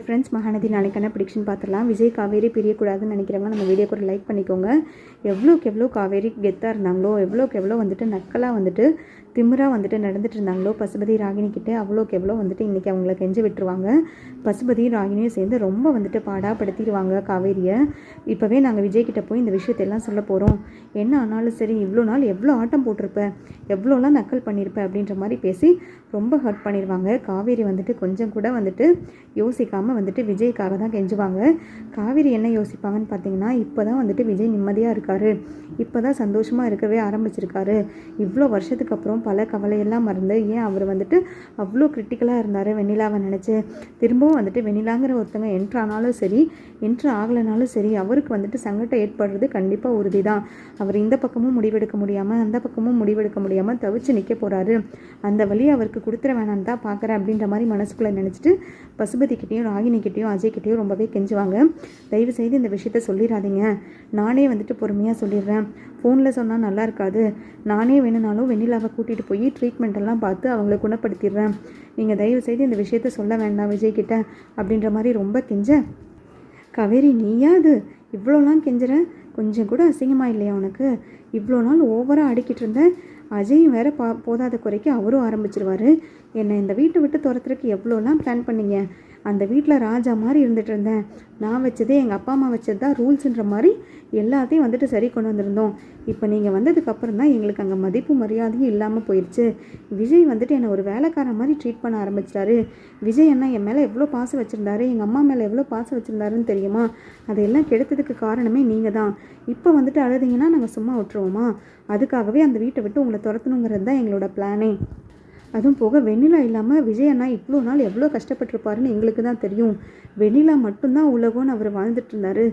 Friends Mahanadi நாளைக்கான prediction பார்த்துடலாம். விஜய் காவேரி பிரியக்கூடாதுன்னு நினைக்கிறவங்க நம்ம வீடியோக்கு ஒரு லைக் பண்ணிக்கோங்க. எவ்வளோக்கு எவ்வளோ காவேரி கெத்தாக இருந்தாங்களோ எவ்வளோக்கு எவ்வளோ வந்துட்டு நக்கலாக வந்துட்டு திமிரா வந்துட்டு நடந்துட்டு இருந்தாங்களோ பசுபதி ராகினி கிட்டே அவ்வளோக்கு எவ்வளோ வந்துட்டு இன்றைக்கி அவங்கள கெஞ்சு விட்டுருவாங்க. பசுபதி ராகினியும் சேர்ந்து ரொம்ப வந்துட்டு பாடாப்படுத்திடுவாங்க காவேரியை. இப்போவே நாங்கள் விஜய்கிட்ட போய் இந்த விஷயத்தெல்லாம் சொல்ல போகிறோம் என்ன ஆனாலும் சரி இவ்வளோ நாள் எவ்வளோ ஆட்டம் போட்டிருப்பேன் எவ்வளோலாம் நக்கல் பண்ணியிருப்பேன் அப்படின்ற மாதிரி பேசி ரொம்ப ஹர்ட் பண்ணிடுவாங்க காவேரி வந்துட்டு கொஞ்சம் கூட வந்துட்டு யோசிக்காமல் வந்துட்டு விஜய்க்காக தான் கெஞ்சுவாங்க. காவேரி என்ன யோசிப்பாங்கன்னு பார்த்தீங்கன்னா இப்போ தான் வந்துட்டு விஜய் நிம்மதியாக இருக்காரு. இப்போ தான் சந்தோஷமாக இருக்கவே ஆரம்பிச்சிருக்காரு. இவ்வளோ வருஷத்துக்கு அப்புறம் பல கவலையெல்லாம் மறந்து ஏன் அவர் வந்துட்டு அவ்வளோ கிரிட்டிக்கலாக இருந்தார் வெண்ணிலாவை நினச்சி? திரும்பவும் வந்துட்டு வெண்ணிலாங்கிற ஒருத்தங்க என்ட்ரு ஆனாலும் சரி என்ட்ரு ஆகலைனாலும் சரி அவருக்கு வந்துட்டு சங்கடம் ஏற்படுறது கண்டிப்பாக உறுதி தான் அவர் இந்த பக்கமும் முடிவெடுக்க முடியாமல் அந்த பக்கமும் முடிவெடுக்க முடியாமல் தவிச்சு நிற்க போகிறாரு அந்த வழி அவருக்கு கொடுத்துட வேணான்னு தான் பார்க்குறேன் அப்படின்ற மாதிரி மனசுக்குள்ளே நினச்சிட்டு பசுபதிக்கிட்டேயும் ராகினிக்கிட்டேயும் அஜய்கிட்டேயும் ரொம்பவே கெஞ்சுவாங்க. தயவு செய்து இந்த விஷயத்த சொல்லிடாதீங்க நானே வந்துட்டு பொறுமையாக சொல்லிடுறேன். ஃபோனில் சொன்னால் நல்லா இருக்காது. நானே வேணும்னாலும் வெண்ணிலாவை கூட்டி கூட்டிகிட்டு போய் ட்ரீட்மெண்ட் எல்லாம் பார்த்து அவங்கள குணப்படுத்திடுறேன். நீங்கள் தயவு செய்து இந்த விஷயத்த சொல்ல வேண்டாம் விஜய் கிட்ட அப்படின்ற மாதிரி ரொம்ப கெஞ்ச. கவேரி நீயா அது இவ்வளோலாம் கெஞ்சுற? கொஞ்சம் கூட அசிங்கமாக இல்லையா உனக்கு? இவ்வளோ நாள் ஓவராக அடிக்கிட்டு இருந்தேன் அஜயும் வேற பா போதாத குறைக்கு அவரும் ஆரம்பிச்சிருவாரு. என்னை இந்த வீட்டை விட்டு துரத்துறதுக்கு எவ்வளோலாம் பிளான் பண்ணீங்க? அந்த வீட்டில் ராஜா மாதிரி இருந்துட்டு இருந்தேன். நான் வச்சதே எங்கள் அப்பா அம்மா வச்சது தான் ரூல்ஸுன்ற மாதிரி எல்லாத்தையும் வந்துட்டு சரி கொண்டு வந்திருந்தோம். இப்போ நீங்கள் வந்ததுக்கப்புறம் தான் எங்களுக்கு அங்கே மதிப்பு மரியாதையும் இல்லாமல் போயிடுச்சு விஜய் வந்துட்டு என்னை ஒரு வேலைக்காரன் மாதிரி ட்ரீட் பண்ண ஆரம்பிச்சிட்டாரு. விஜய் அண்ணா என் மேலே எவ்வளோ பாசம் வச்சுருந்தாரு? எங்கள் அம்மா மேலே எவ்வளோ பாசம் வச்சுருந்தாருன்னு தெரியுமா? அதையெல்லாம் கெடுத்ததுக்கு காரணமே நீங்கள் தான். இப்போ வந்துட்டு அழுதிங்கன்னா நாங்கள் சும்மா விட்டுருவோமா? அதுக்காகவே அந்த வீட்டை விட்டு உங்களை துரத்தணுங்கிறது தான் எங்களோட பிளானே அதுவும் போக வெண்ணிலா இல்லாமல் விஜய் அண்ணா இவ்வளோ நாள் எவ்வளோ கஷ்டப்பட்டிருப்பாருன்னு எங்களுக்கு தான் தெரியும். வெண்ணிலா மட்டும்தான் உலகம்னு அவர் வாழ்ந்துட்டுருந்தாரு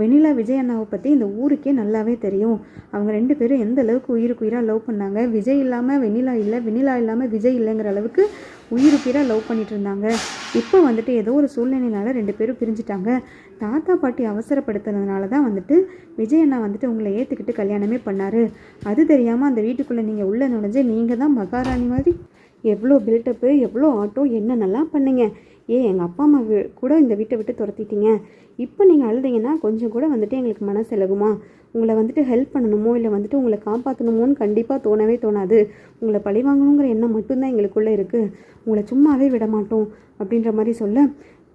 வெண்ணிலா விஜய் அண்ணாவை பற்றி இந்த ஊருக்கே நல்லாவே தெரியும். அவங்க ரெண்டு பேரும் எந்த அளவுக்கு உயிருக்கு உயிராக லவ் பண்ணாங்க. விஜய் இல்லாமல் வெண்ணிலா இல்லை வெண்ணிலா இல்லாமல் விஜய் இல்லைங்கிற அளவுக்கு உயிருக்குயிராக லவ் பண்ணிட்டு இருந்தாங்க. இப்போ வந்துட்டு ஏதோ ஒரு சூழ்நிலையினால ரெண்டு பேரும் பிரிஞ்சுட்டாங்க. தாத்தா பாட்டி அவசரப்படுத்துனதுனால தான் வந்துட்டு விஜய் அண்ணா வந்துட்டு உங்களை ஏற்றுக்கிட்டு கல்யாணமே பண்ணார். அது தெரியாமல் அந்த வீட்டுக்குள்ளே நீங்கள் உள்ளே நுழைஞ்சு நீங்கள் தான் மகாராணி மாதிரி எவ்வளோ பில்டப்பு எவ்வளோ ஆட்டோ என்னென்னலாம் பண்ணீங்க? ஏன் எங்கள் அப்பா அம்மா கூட இந்த வீட்டை விட்டு துரத்திட்டீங்க. இப்போ நீங்கள் அழுதீங்கன்னா கொஞ்சம் கூட வந்துட்டு எங்களுக்கு மனசு இலகுமா? உங்களை வந்துட்டு ஹெல்ப் பண்ணணுமோ இல்லை வந்துட்டு உங்களை காப்பாற்றணுமோன்னு கண்டிப்பாக தோணவே தோணாது. உங்களை பழி வாங்கணுங்கிற எண்ணம் மட்டும்தான் எங்களுக்குள்ளே இருக்குது உங்களை சும்மாவே விட மாட்டோம் அப்படின்ற மாதிரி சொல்ல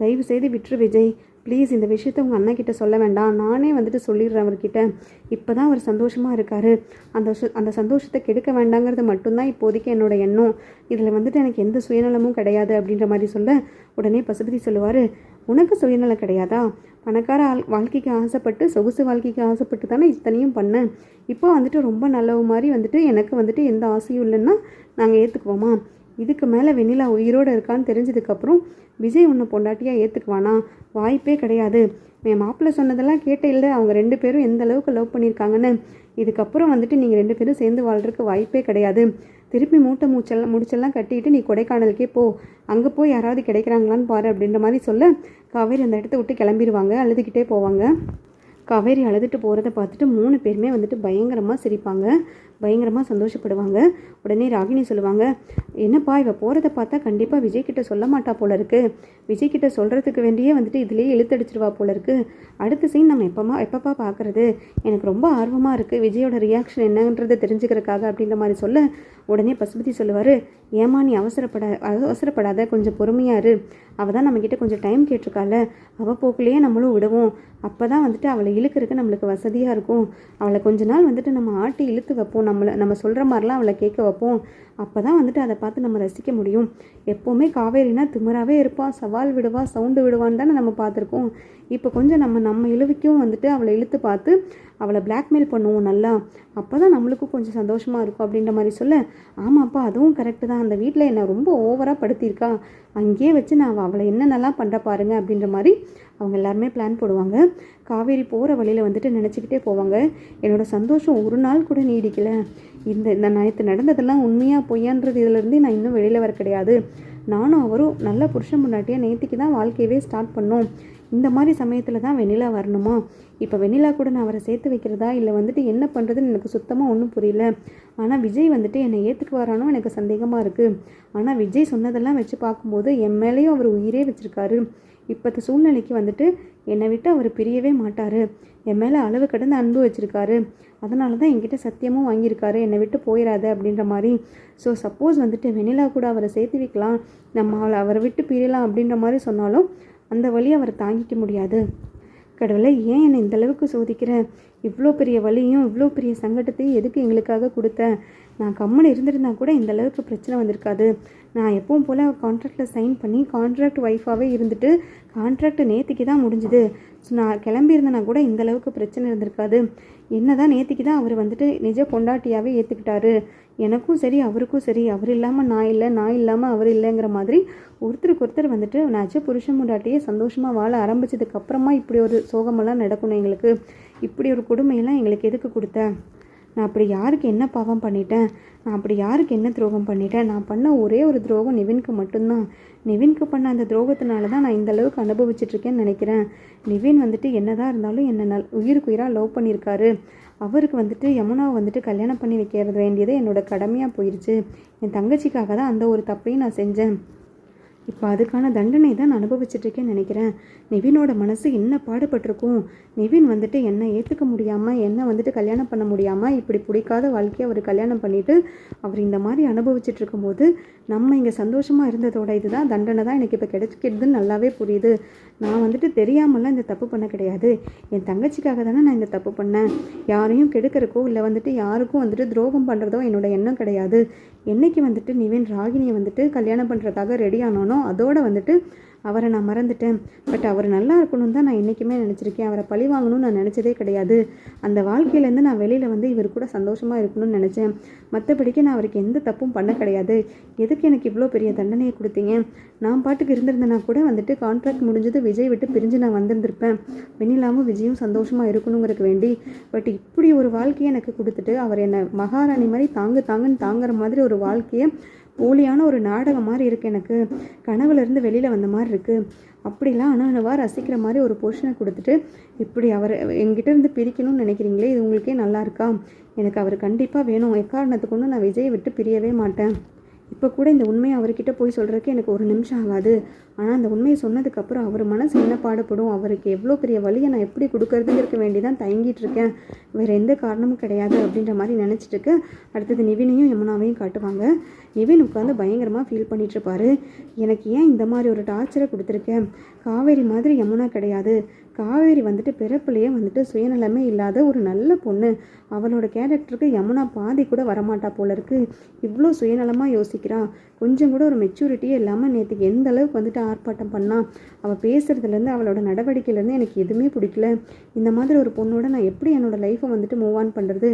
தயவு செய்து விட்டுரு விஜய். ப்ளீஸ் இந்த விஷயத்த உங்கள் அண்ணன் கிட்ட சொல்ல வேண்டாம். நானே வந்துட்டு சொல்லிடுறேன் அவர்கிட்ட. இப்போ தான் அவர் சந்தோஷமாக இருக்கார். அந்த அந்த சந்தோஷத்தை கெடுக்க வேண்டாங்கிறது மட்டும்தான் இப்போதைக்கு என்னோட எண்ணம். இதில் வந்துட்டு எனக்கு எந்த சுயநலமும் கிடையாது அப்படின்ற மாதிரி சொல்ல உடனே பசுபதி சொல்லுவார் உனக்கு சுயநலம் கிடையாதா? பணக்கார ஆள் வாழ்க்கைக்கு ஆசைப்பட்டு சொகுசு வாழ்க்கைக்கு ஆசைப்பட்டு தானே இத்தனையும் பண்ணேன் இப்போ வந்துட்டு ரொம்ப நல்லவு மாதிரி வந்துட்டு எனக்கு வந்துட்டு எந்த ஆசையும் இல்லைன்னா நாங்கள் ஏற்றுக்குவோமா இதுக்கு மேலே வெண்ணிலா உயிரோடு இருக்கான்னு தெரிஞ்சதுக்கப்புறம் விஜய் உன்னை பொண்டாட்டியாக ஏற்றுக்குவானா வாய்ப்பே கிடையாது. என் மாப்பிள்ளை சொன்னதெல்லாம் கேட்ட இல்லை. அவங்க ரெண்டு பேரும் எந்த அளவுக்கு லவ் பண்ணியிருக்காங்கன்னு. இதுக்கப்புறம் வந்துட்டு நீங்கள் ரெண்டு பேரும் சேர்ந்து வாழ்றதுக்கு வாய்ப்பே கிடையாது. திருப்பி மூட்டை மூச்செல்லாம் முடிச்செல்லாம் கட்டிட்டு நீ கொடைக்கானலுக்கே போ. அங்கே போய் யாராவது கிடைக்கிறாங்களான்னு பாரு அப்படின்ற மாதிரி சொல்ல காவேரி அந்த இடத்த விட்டு கிளம்பிடுவாங்க அழுதுகிட்டே போவாங்க. காவேரி அழுதுட்டு போகிறத பார்த்துட்டு மூணு பேருமே வந்துட்டு பயங்கரமாக சிரிப்பாங்க. பயங்கரமாக சந்தோஷப்படுவாங்க. உடனே ராகினி சொல்லுவாங்க என்னப்பா இவ போகிறத பார்த்தா கண்டிப்பாக விஜய் கிட்ட சொல்ல மாட்டா போல இருக்கு. விஜய் கிட்ட சொல்கிறதுக்கு வேண்டியே வந்துட்டு இதுலேயே இழுத்தடிச்சிருவா போல இருக்கு. அடுத்த சீன் நம்ம எப்பமா எப்பப்பா பார்க்குறது? எனக்கு ரொம்ப ஆர்வமாக இருக்குது விஜயோட ரியாக்ஷன் என்னன்றதை தெரிஞ்சுக்கிறக்காக அப்படின்ற மாதிரி சொல்ல உடனே பசுபதி சொல்லுவார் ஏமா நீ அவசரப்பட அவசரப்படாத. கொஞ்சம் பொறுமையாரு அவள் தான் நம்மக்கிட்ட கொஞ்சம் டைம் கேட்டிருக்கால அவள் போக்குலேயே நம்மளும் விடுவோம். அப்போ தான் வந்துட்டு அவளை இழுக்கிறதுக்கு நம்மளுக்கு வசதியாக இருக்கும். அவளை கொஞ்ச நாள் வந்துட்டு நம்ம ஆட்டி இழுத்து வைப்போம். நம்மளை நம்ம சொல்கிற மாதிரிலாம் அவளை கேட்க வைப்போம். அப்போ தான் வந்துட்டு அதை பார்த்து நம்ம ரசிக்க முடியும். எப்போவுமே காவேரினா திமிராவே இருப்பாள் சவால் விடுவா சவுண்டு விடுவான்னு தானே நம்ம பார்த்துருக்கோம். இப்போ கொஞ்சம் நம்ம நம்ம இழுவிக்கும் வந்துட்டு அவளை இழுத்து பார்த்து அவளை பிளாக்மெயில் பண்ணுவோம் நல்லா. அப்போ தான் நம்மளுக்கும் கொஞ்சம் சந்தோஷமாக இருக்கும் அப்படின்ற மாதிரி சொல்ல ஆமாப்பா அதுவும் கரெக்டு தான். அந்த வீட்டில் என்னை ரொம்ப ஓவராக படுத்தியிருக்கா. அங்கேயே வச்சு நான் அவளை என்னென்னலாம் பண்ணுற பாருங்க அப்படின்ற மாதிரி அவங்க எல்லாருமே பிளான் போடுவாங்க. காவேரி போகிற வழியில் வந்துட்டு நினச்சிக்கிட்டே போவாங்க. என்னோடய சந்தோஷம் ஒரு நாள் கூட நீடிக்கலை. இந்த இந்த நேற்று நடந்ததெல்லாம் உண்மையாக பொய்யான்றது இதிலேருந்தே நான் இன்னும் வெளியில் வர கிடையாது. நானும் அவரும் நல்ல புருஷன் முன்னாட்டியாக நேற்றுக்கு தான் வாழ்க்கையவே ஸ்டார்ட் பண்ணோம். இந்த மாதிரி சமயத்தில் தான் வெண்ணிலா வரணுமா? இப்போ வெண்ணிலா கூட நான் அவரை சேர்த்து வைக்கிறதா? இல்லை வந்துட்டு என்ன பண்ணுறதுன்னு எனக்கு சுத்தமாக ஒன்றும் புரியல. ஆனால் விஜய் வந்துட்டு என்னை ஏற்றுக்கு வரானோ எனக்கு சந்தேகமாக இருக்குது ஆனால் விஜய் சொன்னதெல்லாம் வச்சு பார்க்கும்போது என் மேலேயும் அவர் உயிரே வச்சுருக்காரு. இப்போத்த சூழ்நிலைக்கு வந்துட்டு என்னை விட்டு அவர் பிரியவே மாட்டார். என் மேலே அளவு கடந்து அன்பு வச்சுருக்காரு. அதனால தான் என்கிட்ட சத்தியமும் வாங்கியிருக்காரு. என்னை விட்டு போயிடாது அப்படின்ற மாதிரி. ஸோ சப்போஸ் வந்துட்டு வெண்ணிலா கூட அவரை சேர்த்து வைக்கலாம். நம்ம அவளை அவரை விட்டு பிரியலாம் அப்படின்ற மாதிரி சொன்னாலும் அந்த வழி அவர் தாங்கிக்க முடியாது. கடவுளை ஏன் என்னை இந்த அளவுக்கு சோதிக்கிற? இவ்வளோ பெரிய வலியும் இவ்வளோ பெரிய சங்கடத்தையும் எதுக்கு எங்களுக்காக கொடுத்த? நான் கம்முன்னு இருந்திருந்தா கூட இந்த அளவுக்கு பிரச்சனை வந்திருக்காது. நான் எப்பவும் போல் கான்ட்ராக்டில் சைன் பண்ணி கான்ட்ராக்ட் ஒய்ஃபாகவே இருந்துட்டு கான்ட்ராக்ட் நேற்றுக்கு தான் முடிஞ்சுது. ஸோ நான் கிளம்பியிருந்தேனா கூட இந்த அளவுக்கு பிரச்சனை இருந்திருக்காது. என்ன தான் நேற்றுக்கு தான் அவர் வந்துட்டு நிஜ பொண்டாட்டியாகவே ஏற்றுக்கிட்டாரு எனக்கும் சரி அவருக்கும் சரி அவர் இல்லாமல் நான் இல்லை நான் இல்லாமல் அவர் இல்லைங்கிற மாதிரி ஒருத்தருக்கு ஒருத்தர் வந்துட்டு நஜ புருஷன் முண்டாட்டியே சந்தோஷமாக வாழ ஆரம்பிச்சதுக்கப்புறமா இப்படி ஒரு சோகமெல்லாம் நடக்கணும் எங்களுக்கு. இப்படி ஒரு கொடுமையெல்லாம் எங்களுக்கு எதுக்கு கொடுத்த? நான் அப்படி யாருக்கு என்ன பாவம் பண்ணிட்டேன்? நான் அப்படி யாருக்கு என்ன துரோகம் பண்ணிட்டேன்? நான் பண்ண ஒரே ஒரு துரோகம் நிவின்க்கு மட்டும்தான். நிவின்க்கு பண்ண அந்த துரோகத்தினால தான் நான் இந்த அளவுக்கு அனுபவிச்சிட்ருக்கேன்னு நினைக்கிறேன். நிவின் வந்துட்டு என்னதான் இருந்தாலும் என்னை நல் உயிருக்கு உயிராக லவ் பண்ணியிருக்காரு. அவருக்கு வந்துட்டு யமுனாவை வந்துட்டு கல்யாணம் பண்ணி வைக்கிறது வேண்டியது என்னோட கடமையாக போயிடுச்சு என் தங்கச்சிக்காக தான் அந்த ஒரு தப்பையும் நான் செஞ்சேன். இப்போ அதுக்கான தண்டனை தான் நான் அனுபவிச்சிட்ருக்கேன்னு நினைக்கிறேன். நிவினோட மனசு என்ன பாடுபட்டிருக்கும்? நிவின் வந்துட்டு என்னை ஏற்றுக்க முடியாமல் என்னை வந்துட்டு கல்யாணம் பண்ண முடியாமல் இப்படி பிடிக்காத வாழ்க்கையை அவர் கல்யாணம் பண்ணிவிட்டு அவர் இந்த மாதிரி அனுபவிச்சுட்டு இருக்கும்போது நம்ம இங்கே சந்தோஷமாக இருந்ததோட இதுதான் தண்டனை தான் எனக்கு இப்போ கிடைச்சிக்கிறதுன்னு நல்லாவே புரியுது. நான் வந்துட்டு தெரியாமலாம் இந்த தப்பு பண்ண கிடையாது. என் தங்கச்சிக்காக தானே நான் இந்த தப்பு பண்ணேன். யாரையும் கெடுக்கிறக்கோ இல்லை வந்துட்டு யாருக்கும் வந்துட்டு துரோகம் பண்ணுறதோ என்னோட எண்ணம் கிடையாது. என்னைக்கு வந்துட்டு நிவின் ராகினியை வந்துட்டு கல்யாணம் பண்ணுறதுக்காக ரெடி ஆனானோ அதோடு வந்துட்டு அவரை நான் மறந்துட்டேன். பட் அவர் நல்லா இருக்கணும்னு தான் நான் என்றைக்குமே நினச்சிருக்கேன். அவரை பழி வாங்கணும்னு நான் நினச்சதே கிடையாது. அந்த வாழ்க்கையிலேருந்து நான் வெளியில் வந்து இவர் கூட சந்தோஷமாக இருக்கணும்னு நினச்சேன். மற்றபடிக்கு நான் அவருக்கு எந்த தப்பும் பண்ண கிடையாது. எதுக்கு எனக்கு இவ்வளோ பெரிய தண்டனையை கொடுத்தீங்க? நான் பாட்டுக்கு இருந்திருந்தேன்னா கூட வந்துட்டு கான்ட்ராக்ட் முடிஞ்சது விஜய் விட்டு பிரிஞ்சு நான் வந்திருந்திருப்பேன். வெண்ணிலாவும் விஜயும் சந்தோஷமாக இருக்கணுங்கிறதுக்கு வேண்டி. பட் இப்படி ஒரு வாழ்க்கையை எனக்கு கொடுத்துட்டு அவர் என்னை மகாராணி மாதிரி தாங்கு தாங்குன்னு தாங்குற மாதிரி ஒரு வாழ்க்கையை போலியான ஒரு நாடகம் மாதிரி இருக்குது எனக்கு. கனவுலேருந்து வெளியில் வந்த மாதிரி இருக்குது அப்படிலாம் அணுவணுவாக ரசிக்கிற மாதிரி ஒரு போர்ஷனை கொடுத்துட்டு இப்படி அவர் எங்கிட்ட இருந்து பிரிக்கணும்னு நினைக்கிறீங்களே இது உங்களுக்கே நல்லா இருக்கா? எனக்கு அவர் கண்டிப்பாக வேணும். எக்காரணத்துக்கு ஒன்றும் நான் விஜயை விட்டு பிரியவே மாட்டேன். இப்போ கூட இந்த உண்மையை அவர்கிட்ட போய் சொல்கிறதுக்கு எனக்கு ஒரு நிமிஷம் ஆகாது. ஆனால் அந்த உண்மையை சொன்னதுக்கப்புறம் அவர் மனசு என்ன பாடுபடும்? அவருக்கு எவ்வளோ பெரிய வழியை நான் எப்படி கொடுக்கறதுங்கிறக்க வேண்டி தான் தயங்கிட்டு இருக்கேன். வேறு எந்த காரணமும் கிடையாது அப்படின்ற மாதிரி நினச்சிட்டு அடுத்தது நிவினையும் யமுனாவையும் காட்டுவாங்க. நிவின் உட்காந்து பயங்கரமாக ஃபீல் பண்ணிகிட்ருப்பாரு எனக்கு ஏன் இந்த மாதிரி ஒரு டார்ச்சரை கொடுத்துருக்கேன்? காவேரி மாதிரி யமுனா கிடையாது. காவேரி வந்துட்டு பிறப்புலேயே வந்துட்டு சுயநலமே இல்லாத ஒரு நல்ல பொண்ணு. அவளோட கேரக்டருக்கு யமுனா பாதி கூட வரமாட்டா போல இருக்குது இவ்வளோ சுயநலமாக யோசிக்கிறா. கொஞ்சம் கூட ஒரு மெச்சூரிட்டியே இல்லாமல் நேற்றுக்கு எந்த அளவுக்கு வந்துட்டு ஆர்ப்பாட்டம் பண்ணா அவள் பேசுகிறதுலேருந்து அவளோட நடவடிக்கையிலேருந்து எனக்கு எதுவுமே பிடிக்கல. இந்த மாதிரி ஒரு பொண்ணோட நான் எப்படி என்னோடய லைஃப்பை வந்துட்டு மூவ் ஆன் பண்ணுறது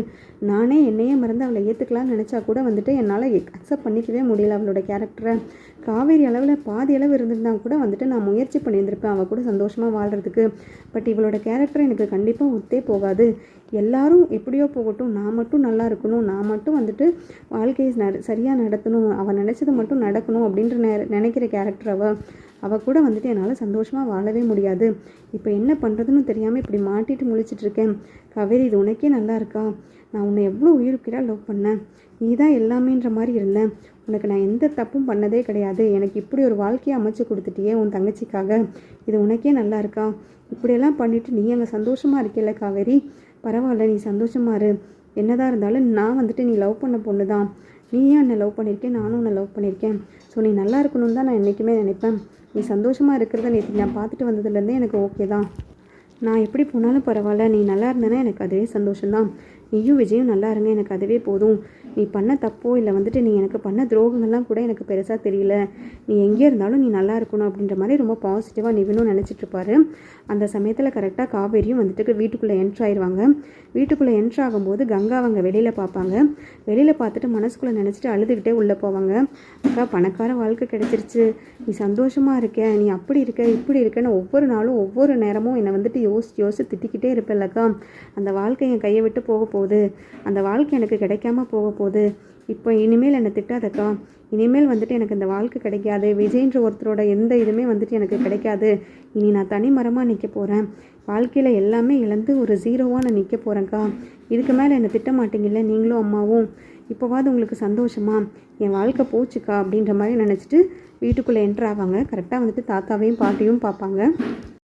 நானே என்னையே மறந்து அவளை ஏற்றுக்கலாம்னு நினச்சா கூட வந்துட்டு என்னால் அக்செப்ட் பண்ணிக்கவே முடியல அவளோட கேரக்டரை காவேரி அளவில் பாதி அளவு இருந்திருந்தா கூட வந்துட்டு நான் முயற்சி பண்ணியிருந்திருப்பேன். அவள் கூட சந்தோஷமாக வாழ்கிறதுக்கு பட் இவளோட கேரக்டர் எனக்கு கண்டிப்பாக ஒத்தே போகாது. எல்லாரும் எப்படியோ போகட்டும் நான் மட்டும் நல்லா இருக்கணும் நான் மட்டும் வந்துட்டு வாழ்க்கையை நட சரியாக நடத்தணும் அவள் நினச்சது மட்டும் நடக்கணும் அப்படின்ற நெ நினைக்கிற கேரக்டர் அவள் அவள் கூட வந்துட்டு என்னால் சந்தோஷமாக வாழவே முடியாது. இப்போ என்ன பண்ணுறதுன்னு தெரியாமல் இப்படி மாட்டிட்டு முழிச்சிட்டு இருக்கேன். இது உனக்கே நல்லா இருக்கா? நான் உன்னை எவ்வளோ உயிருக்கிறா லவ் பண்ணேன். நீ தான் எல்லாமேன்ற மாதிரி இருந்தேன் உனக்கு நான் எந்த தப்பும் பண்ணதே கிடையாது. எனக்கு இப்படி ஒரு வாழ்க்கையை அமைச்சு கொடுத்துட்டியே உன் தங்கச்சிக்காக. இது உனக்கே நல்லா இருக்கா? இப்படியெல்லாம் பண்ணிவிட்டு நீ அங்கே சந்தோஷமாக இருக்கல காவேரி? பரவாயில்ல நீ சந்தோஷமா இரு. என்னதான் இருந்தாலும் நான் வந்துட்டு நீ லவ் பண்ண பொண்ணு தான் நீயும் என்னை லவ் பண்ணியிருக்கேன் நானும் உன்னை லவ் பண்ணியிருக்கேன் ஸோ நீ நல்லா இருக்கணும்னு தான் நான் என்றைக்குமே நினைப்பேன். நீ சந்தோஷமாக இருக்கிறத நேற்று நான் பார்த்துட்டு வந்ததுலேருந்தே எனக்கு ஓகே தான். நான் எப்படி போனாலும் பரவாயில்ல நீ நல்லா இருந்தேன்னா எனக்கு அதுவே சந்தோஷம்தான். நீயும் விஜயும் நல்லா இருங்க எனக்கு அதுவே போதும். நீ பண்ண தப்போ இல்லை வந்துட்டு நீ எனக்கு பண்ண துரோகங்கள்லாம் கூட எனக்கு பெருசாக தெரியல. நீ எங்கே இருந்தாலும் நீ நல்லா இருக்கணும் அப்படின்ற மாதிரி ரொம்ப பாசிட்டிவாக நிவினும் நினச்சிட்டு இருப்பாரு. அந்த சமயத்தில் கரெக்டாக காவேரியும் வந்துட்டு வீட்டுக்குள்ளே என்ட்ரு ஆயிடுவாங்க வீட்டுக்குள்ளே என்ட்ரு ஆகும்போது கங்கா அவங்க வெளியில் பார்ப்பாங்க. வெளியில் பார்த்துட்டு மனசுக்குள்ளே நினச்சிட்டு அழுதுகிட்டே உள்ளே போவாங்க. அக்கா பணக்கார வாழ்க்கை கிடச்சிருச்சு. நீ சந்தோஷமாக இருக்க நீ அப்படி இருக்க இப்படி இருக்கன்னு ஒவ்வொரு நாளும் ஒவ்வொரு நேரமும் என்னை வந்துட்டு யோசிச்சு யோசிச்சு திட்டிக்கிட்டே இருப்பேன்லக்கா அந்த வாழ்க்கை என் கையை விட்டு போக போக போகுது. அந்த வாழ்க்கை எனக்கு கிடைக்காம போக போகுது. இப்போ இனிமேல் என்னை திட்டாதக்கா. இனிமேல் வந்துட்டு எனக்கு இந்த வாழ்க்கை கிடைக்காது. விஜய்ன்ற ஒருத்தரோட எந்த இதுவுமே வந்துட்டு எனக்கு கிடைக்காது. இனி நான் தனி மரமாக நிற்க போகிறேன் வாழ்க்கையில் எல்லாமே இழந்து ஒரு ஜீரோவாக நான் நிற்க போகிறேன்க்கா இதுக்கு மேலே என்னை திட்ட மாட்டீங்கல்ல? நீங்களும் அம்மாவும். இப்போவாது உங்களுக்கு சந்தோஷமா? என் வாழ்க்கை போச்சுக்கா அப்படின்ற மாதிரி நினச்சிட்டு வீட்டுக்குள்ளே என்ட்ரு ஆவாங்க. கரெக்டாக வந்துட்டு தாத்தாவையும் பாட்டியும் பார்ப்பாங்க.